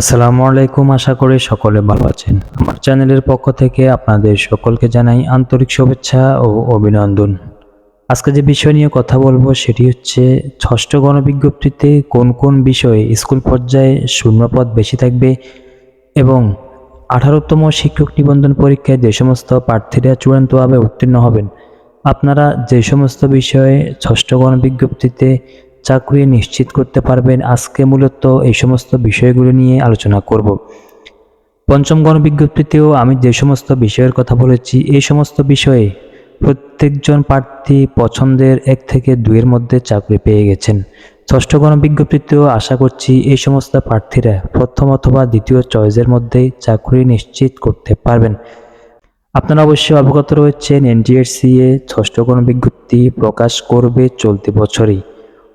আসসালামু আলাইকুম, আশা করি সকলে ভালো আছেন। আমার চ্যানেলের পক্ষ থেকে আপনাদের সকলকে জানাই আন্তরিক শুভেচ্ছা ও অভিনন্দন। আজকে যে বিষয় নিয়ে কথা বলব সেটি হচ্ছে, ষষ্ঠ গণবিজ্ঞপ্তিতে কোন কোন বিষয়ে স্কুল পর্যায়ে শূন্যপদ বেশি থাকবে এবং আঠারোতম শিক্ষক নিবন্ধন পরীক্ষায় যে সমস্ত প্রার্থীরা চূড়ান্তভাবে উত্তীর্ণ হবেন, আপনারা যে সমস্ত বিষয়ে ষষ্ঠ গণবিজ্ঞপ্তিতে চাকরি নিশ্চিত করতে পারবেন। আজকে মূলত এই সমস্ত বিষয়গুলো নিয়ে আলোচনা করব। পঞ্চম গণবিজ্ঞপ্তিতেও আমি যে সমস্ত বিষয়ের কথা বলেছি, এই সমস্ত বিষয়ে প্রত্যেকজন প্রার্থী পছন্দের এক থেকে দুইয়ের মধ্যে চাকরি পেয়ে গেছেন। ষষ্ঠ গণবিজ্ঞপ্তিতেও আশা করছি এই সমস্ত প্রার্থীরা প্রথম অথবা দ্বিতীয় চয়েসের মধ্যেই চাকরি নিশ্চিত করতে পারবেন। আপনারা অবশ্যই অবগত রয়েছেন এনটিএসসিএ ষষ্ঠ গণবিজ্ঞপ্তি প্রকাশ করবে চলতি বছরই।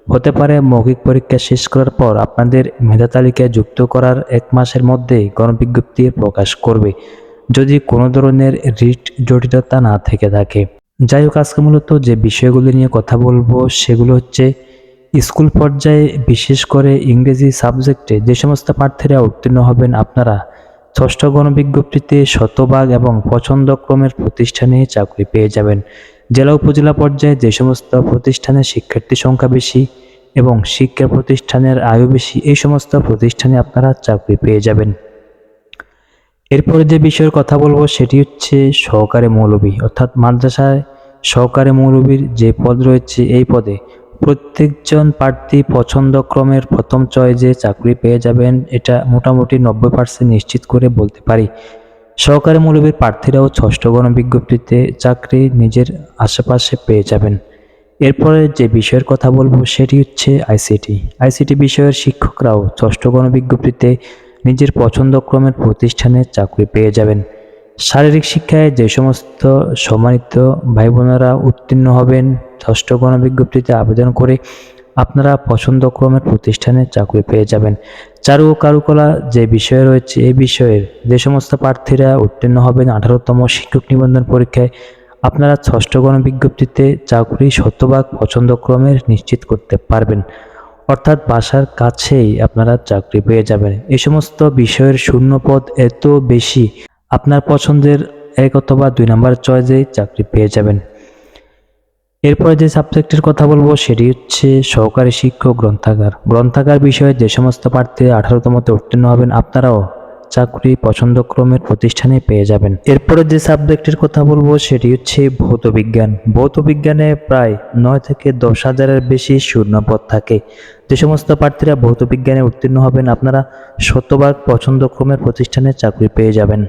হতে পারে মৌখিক পরীক্ষা শেষ করার পর আপনাদের মেধা তালিকায় যুক্ত করার এক মাসের মধ্যেই গণবিজ্ঞপ্তি প্রকাশ করবে, যদি কোনো ধরনের রিট জটিলতা না থেকে থাকে। যাই হোক, আজকে মূলত যে বিষয়গুলি নিয়ে কথা বলব সেগুলো হচ্ছে স্কুল পর্যায়ে বিশেষ করে ইংরেজি সাবজেক্টে যে সমস্ত প্রার্থীরা উত্তীর্ণ হবেন আপনারা, ষষ্ঠ গণবিজ্ঞপ্তিতে শতভাগ এবং পছন্দক্রমের প্রতিষ্ঠানে চাকরি পেয়ে যাবেন। জেলা উপজেলা পর্যায়ে যে সমস্ত প্রতিষ্ঠানে শিক্ষার্থী সংখ্যা বেশি এবং শিক্ষা প্রতিষ্ঠানের আয়ু বেশি, এই সমস্ত প্রতিষ্ঠানে আপনারা চাকরি পেয়ে যাবেন। এরপরে যে বিষয়ের কথা বলব সেটি হচ্ছে সহকারী মৌলবী, অর্থাৎ মাদ্রাসায় সহকারী মৌলবীর যে পদ রয়েছে এই পদে প্রত্যেকজন প্রার্থী পছন্দক্রমের প্রথম চয়েসে চাকরি পেয়ে যাবেন, এটা মোটামুটি নব্বই পার্সেন্ট নিশ্চিত করে বলতে পারি। সহকারী মৌলবীর প্রার্থীরাও ষষ্ঠ গণবিজ্ঞপ্তিতে চাকরি নিজের আশেপাশে পেয়ে যাবেন। এরপরে যে বিষয়ের কথা বলব সেটি হচ্ছে আইসিটি। আইসিটি বিষয়ের শিক্ষকরাও ষষ্ঠ গণবিজ্ঞপ্তিতে নিজের পছন্দক্রমের প্রতিষ্ঠানে চাকরি পেয়ে যাবেন। শারীরিক শিক্ষায় যে সমস্ত সম্মানিত ভাই বোনেরা উত্তীর্ণ হবেন, ষষ্ঠ গণবিজ্ঞপ্তিতে আবেদন করে আপনারা পছন্দক্রমের প্রতিষ্ঠানে চাকরি পেয়ে যাবেন। চারু ও কারুকলা যে বিষয়ে রয়েছে এই বিষয়ের যে সমস্ত প্রার্থীরা উত্তীর্ণ হবেন আঠারোতম শিক্ষক নিবন্ধন পরীক্ষায়, আপনারা ষষ্ঠ গণবিজ্ঞপ্তিতে চাকরি শতভাগ পছন্দক্রমের নিশ্চিত করতে পারবেন। অর্থাৎ বাসার কাছেই আপনারা চাকরি পেয়ে যাবেন। এই সমস্ত বিষয়ের শূন্যপদ এত বেশি, আপনার পছন্দের এক অথবা দুই নম্বর চয়েসেই চাকরি পেয়ে যাবেন। এরপরে যে সাবজেক্টের কথা বলব, সেটি হচ্ছে সহকারী শিক্ষক গ্রন্থাগার। গ্রন্থাগার বিষয়ে যে সমস্ত প্রার্থী আঠারোতমতে উত্তীর্ণ হবেন, আপনারাও চাকরি পছন্দক্রমের প্রতিষ্ঠানে পেয়ে যাবেন। এরপরে যে সাবজেক্টের কথা বলব, সেটি হচ্ছে ভৌত বিজ্ঞান ভৌত বিজ্ঞানে প্রায় নয় থেকে দশ হাজারের বেশি শূন্যপদ থাকে। যে সমস্ত প্রার্থীরা ভৌত বিজ্ঞানে উত্তীর্ণ হবেন, আপনারা শতভাগ পছন্দক্রমের প্রতিষ্ঠানে চাকরি পেয়ে যাবেন।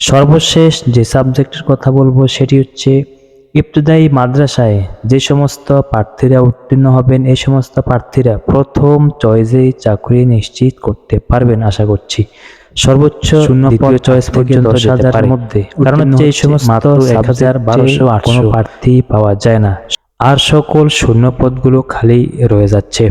সর্বশেষ যে সাবজেক্টের কথা বলব, সেটি হচ্ছে ইবতদায়ী মাদ্রাসায় যে সমস্ত প্রার্থীরা উত্তীর্ণ হবেন এই সমস্ত প্রার্থীরা প্রথম চয়েসেই চাকরি নিশ্চিত করতে পারবেন আশা করছি। সর্বোচ্চ শূন্য চয়েস পর্যন্ত দশ হাজারের মধ্যে। কারণ হচ্ছে এই সমস্ত মাত্র এক হাজার বারোশো কোনো প্রার্থী পাওয়া যায় না। আর সকল শূন্য পদগুলো খালি রয়ে যাচ্ছে।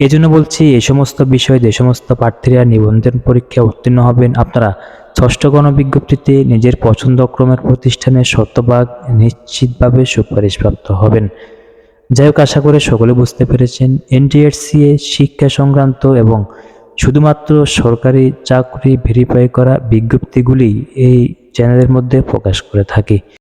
এই জন্য বলছি এই সমস্ত বিষয়ে যে সমস্ত প্রার্থীরা নিবন্ধন পরীক্ষা উত্তীর্ণ হবেন আপনারা ষষ্ঠ গণবিজ্ঞপ্তিতে নিজের পছন্দক্রমের প্রতিষ্ঠানের শতভাগ নিশ্চিতভাবে সুপারিশপ্রাপ্ত হবেন। যাই হোক, আশা করে সকলে বুঝতে পেরেছেন এনটিএসসিএ শিক্ষা সংক্রান্ত এবং শুধুমাত্র সরকারি চাকরি ভেরিফাই করা বিজ্ঞপ্তিগুলি এই চ্যানেলের মধ্যে প্রকাশ করে থাকি।